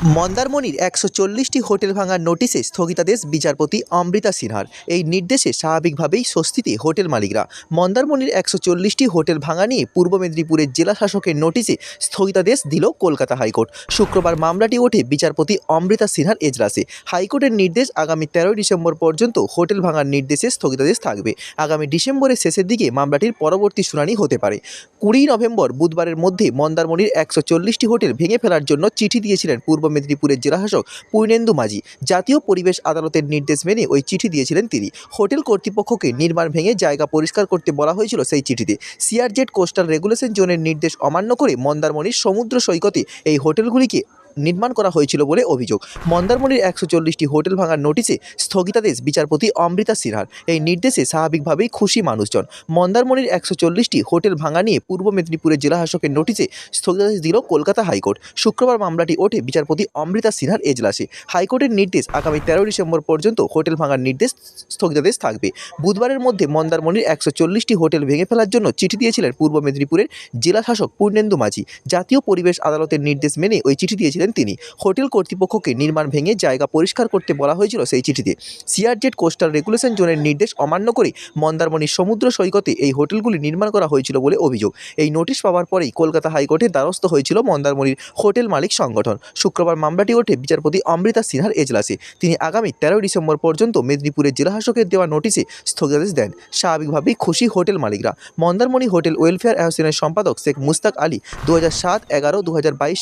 মন্দারমণির একশো চল্লিশটি হোটেল ভাঙার নোটিশে স্থগিতাদেশ বিচারপতি অমৃতা সিনহার। এই নির্দেশে স্বাভাবিকভাবেই স্বস্তিতে হোটেল মালিকরা। মন্দারমণির একশো চল্লিশটি হোটেল ভাঙা নিয়ে পূর্ব মেদিনীপুরের জেলা শাসকের নোটিশে স্থগিতাদেশ দিল কলকাতা হাইকোর্ট। শুক্রবার মামলাটি ওঠে বিচারপতি অমৃতা সিনহার এজলাসে। হাইকোর্টের নির্দেশ আগামী তেরোই ডিসেম্বর পর্যন্ত হোটেল ভাঙার নির্দেশে স্থগিতাদেশ থাকবে। আগামী ডিসেম্বরের শেষের দিকে মামলাটির পরবর্তী শুনানি হতে পারে। কুড়ি নভেম্বর বুধবারের মধ্যে মন্দারমণির একশো চল্লিশটি হোটেল ভেঙে ফেলার জন্য চিঠি দিয়েছিলেন পূর্ব মেদিনীপুরের জেলাশাসক পূর্ণেন্দু মাঝি। জাতীয় পরিবেশ আদালতের নির্দেশ মেনে ওই চিঠি দিয়েছিলেন তিনি। হোটেল কর্তৃপক্ষকে নির্মাণ ভেঙে জায়গা পরিষ্কার করতে বলা হয়েছিল সেই চিঠিতে। সিআরজেড কোস্টাল রেগুলেশন জোনের নির্দেশ অমান্য করে মন্দারমণির সমুদ্র সৈকতে এই হোটেলগুলিকে নির্মাণ করা হয়েছিল বলে অভিযোগ। মন্দারমণির একশো চল্লিশটি হোটেল ভাঙার নোটিশে স্থগিতাদেশ বিচারপতি অমৃতা সিনহার। এই নির্দেশে স্বাভাবিকভাবেই খুশি মানুষজন। মন্দারমণির একশো চল্লিশটি হোটেল ভাঙা নিয়ে পূর্ব মেদিনীপুরের জেলা শাসকের নোটিশে স্থগিতাদেশ দিল কলকাতা হাইকোর্ট। শুক্রবার মামলাটি ওঠে বিচারপতি অমৃতা সিনহার এজলাসে। হাইকোর্টের নির্দেশ আগামী তেরোই ডিসেম্বর পর্যন্ত হোটেল ভাঙার নির্দেশ স্থগিতাদেশ থাকবে। বুধবারের মধ্যে মন্দারমণির একশো চল্লিশটি হোটেল ভেঙে ফেলার জন্য চিঠি দিয়েছিলেন পূর্ব মেদিনীপুরের জেলা শাসক পূর্ণেন্দু মাঝি। জাতীয় পরিবেশ আদালতের নির্দেশ মেনে ওই চিঠি দিয়েছিলেন তিনি। হোটেল কর্তৃপক্ষকে নির্মাণ ভেঙে জায়গা পরিষ্কার করতে বলা হয়েছিল সেই চিঠিতে। সিআরজেড কোস্টাল রেগুলেশন জোনের নির্দেশ অমান্য করে মন্দারমণির সমুদ্র সৈকতে এই হোটেলগুলি নির্মাণ করা হয়েছিল বলে অভিযোগ। এই নোটিশ পাওয়ার পরেই কলকাতা হাইকোর্টের দ্বারস্থ হয়েছিল মন্দারমণির হোটেল মালিক সংগঠন। শুক্রবার মামলাটি ওঠে বিচারপতি অমৃতা সিনহার এজলাসে। তিনি আগামী তেরোই ডিসেম্বর পর্যন্ত মেদিনীপুরের জেলা শাসকের দেওয়া নোটিশে স্থগিতাদেশ দেন। স্বাভাবিকভাবেই খুশি হোটেল মালিকরা। মন্দারমণি হোটেল ওয়েলফেয়ার অ্যাসোসিয়েশনের সম্পাদক শেখ মুস্তাক আলী দু হাজার সাত এগারো দু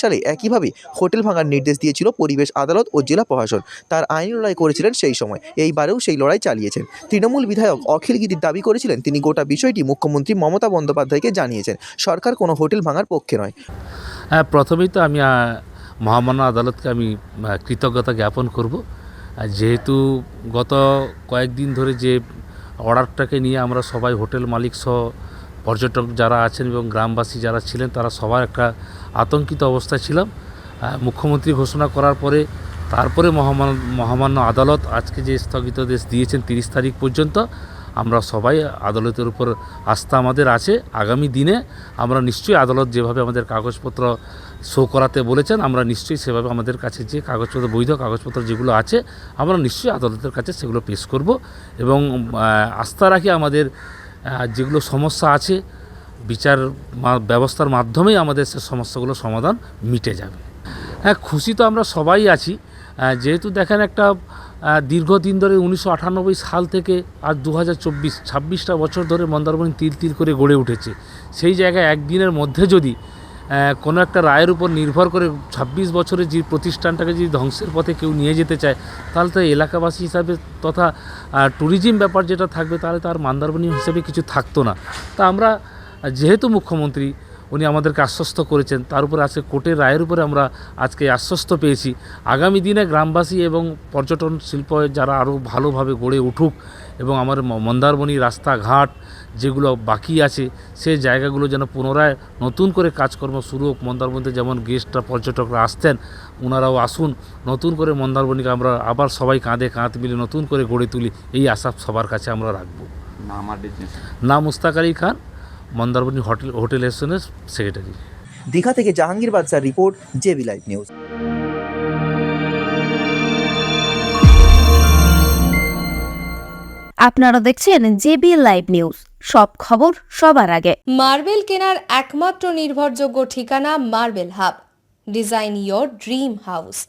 সালে একইভাবে হোটেল ভাঙার নির্দেশ দিয়েছিল পরিবেশ, আদালত ও জেলা প্রশাসন। তার আইনি লড়াই করেছিলেন সেই সময়। এইবারেও সেই লড়াই চালিয়েছেন। তৃণমূল বিধায়ক অখিল গিরির দাবি করেছিলেন, তিনি গোটা বিষয়টি মুখ্যমন্ত্রী মমতা বন্দ্যোপাধ্যায়কে জানিয়েছেন। সরকার কোনো হোটেল ভাঙার পক্ষে নয়। হ্যাঁ প্রথমেই তো আমি মহামান্য আদালতকে আমি কৃতজ্ঞতা জ্ঞাপন করব। যেহেতু গত কয়েকদিন ধরে যে অর্ডারটাকে নিয়ে আমরা সবাই হোটেল মালিক সহ পর্যটক যারা আছেন এবং গ্রামবাসী যারা ছিলেন, তারা সবার একটা আতঙ্কিত অবস্থায় ছিলাম। মুখ্যমন্ত্রী ঘোষণা করার পরে তারপরে মহামান্য মহামান্য আদালত আজকে যে স্থগিতাদেশ দিয়েছেন তিরিশ তারিখ পর্যন্ত, আমরা সবাই আদালতের উপর আস্থা আমাদের আছে। আগামী দিনে আমরা নিশ্চয়ই আদালত যেভাবে আমাদের কাগজপত্র শো করাতে বলেছেন, আমরা নিশ্চয়ই সেভাবে আমাদের কাছে যে কাগজপত্র, বৈধ কাগজপত্র যেগুলো আছে, আমরা নিশ্চয়ই আদালতের কাছে সেগুলো পেশ করব এবং আস্থা রাখি আমাদের যেগুলো সমস্যা আছে, বিচার ব্যবস্থার মাধ্যমেই আমাদের সে সমস্যাগুলো সমাধান মিটে যাবে। হ্যাঁ খুশি তো আমরা সবাই আছি। যেহেতু দেখেন একটা দীর্ঘদিন ধরে উনিশশো আটানব্বই সাল থেকে আজ দু হাজার চব্বিশ, ছাব্বিশটা বছর ধরে মন্দারমণি তিল তিল করে গড়ে উঠেছে। সেই জায়গায় একদিনের মধ্যে যদি কোনো একটা রায়ের উপর নির্ভর করে ছাব্বিশ বছরের যে প্রতিষ্ঠানটাকে যদি ধ্বংসের পথে কেউ নিয়ে যেতে চায়, তাহলে তো এলাকাবাসী হিসাবে তথা ট্যুরিজম ব্যাপার যেটা থাকবে, তাহলে তার মন্দারমণি হিসেবে কিছু থাকতো না। তা আমরা, যেহেতু মুখ্যমন্ত্রী উনি আমাদেরকে আশ্বস্ত করেছেন। তার উপরে আজকে কোর্টের রায়ের উপরে আমরা আজকে আশ্বস্ত পেয়েছি। আগামী দিনে গ্রামবাসী এবং পর্যটন শিল্প যারা আরও ভালোভাবে গড়ে উঠুক এবং আমার মন্দারমণি রাস্তাঘাট যেগুলো বাকি আছে সেই জায়গাগুলো যেন পুনরায় নতুন করে কাজকর্ম শুরু হোক। মন্দারমণিতে যেমন গেস্টরা পর্যটকরা আসতেন ওনারাও আসুন। নতুন করে মন্দারমণিকে আমরা আবার সবাই কাঁধে কাঁধ মিলে নতুন করে গড়ে তুলি। এই আশা সবার কাছে আমরা রাখব। নাম মুস্তাক আলী খান। মন্দারমণি হোটেল হোটেল অ্যাসোসিয়েশনের সেক্রেটারি। দীঘা থেকে জাহাঙ্গীর বাদশার রিপোর্ট জেবি লাইভ নিউজ। আপনারা দেখছেন জেবি লাইভ নিউজ। সব খবর সবার আগে। মার্বেল কেনার একমাত্র নির্ভরযোগ্য ঠিকানা marble hub. Design your dream house.